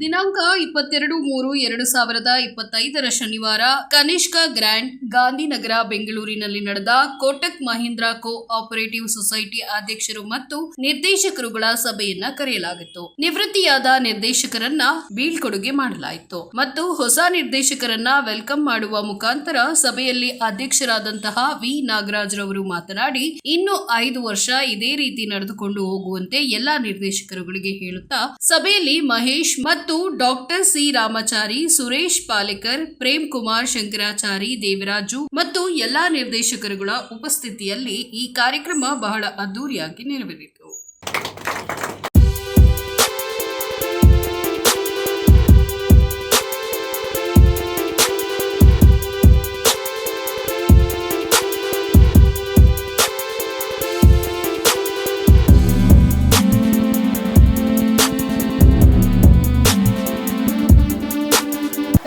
ದಿನಾಂಕ ಇಪ್ಪತ್ತೆರಡು ಮೂರು ಎರಡು ಸಾವಿರದ ಇಪ್ಪತ್ತೈದರ ಶನಿವಾರ ಕನಿಷ್ಕ ಗ್ರ್ಯಾಂಡ್ ಗಾಂಧಿನಗರ ಬೆಂಗಳೂರಿನಲ್ಲಿ ನಡೆದ Kotak Mahindra co operative society ಅಧ್ಯಕ್ಷರು ಮತ್ತು ನಿರ್ದೇಶಕರುಗಳ ಸಭೆಯನ್ನ ಕರೆಯಲಾಗಿತ್ತು. ನಿವೃತ್ತಿಯಾದ ನಿರ್ದೇಶಕರನ್ನ ಬೀಳ್ಕೊಡುಗೆ ಮಾಡಲಾಯಿತು ಮತ್ತು ಹೊಸ ನಿರ್ದೇಶಕರನ್ನ ವೆಲ್ಕಮ್ ಮಾಡುವ ಮುಖಾಂತರ ಸಭೆಯಲ್ಲಿ ಅಧ್ಯಕ್ಷರಾದಂತಹ ವಿ. ನಾಗರಾಜ್ ರವರು ಮಾತನಾಡಿ, ಇನ್ನು ಐದು ವರ್ಷ ಇದೇ ರೀತಿ ನಡೆದುಕೊಂಡು ಹೋಗುವಂತೆ ಎಲ್ಲಾ ನಿರ್ದೇಶಕರುಗಳಿಗೆ ಹೇಳುತ್ತಾ, ಸಭೆಯಲ್ಲಿ ಮಹೇಶ್ ಮತ್ತು ಡಾಕ್ಟರ್ ಸಿ ರಾಮಾಚಾರಿ, ಸುರೇಶ್ ಪಾಲೇಕರ್, ಪ್ರೇಮ್ ಕುಮಾರ್ ಶಂಕರಾಚಾರಿ, ದೇವರಾಜು ಮತ್ತು ಎಲ್ಲಾ ನಿರ್ದೇಶಕರುಗಳ ಉಪಸ್ಥಿತಿಯಲ್ಲಿ ಈ ಕಾರ್ಯಕ್ರಮ ಬಹಳ ಅದ್ದೂರಿಯಾಗಿ ನೆರವೇರಿತು.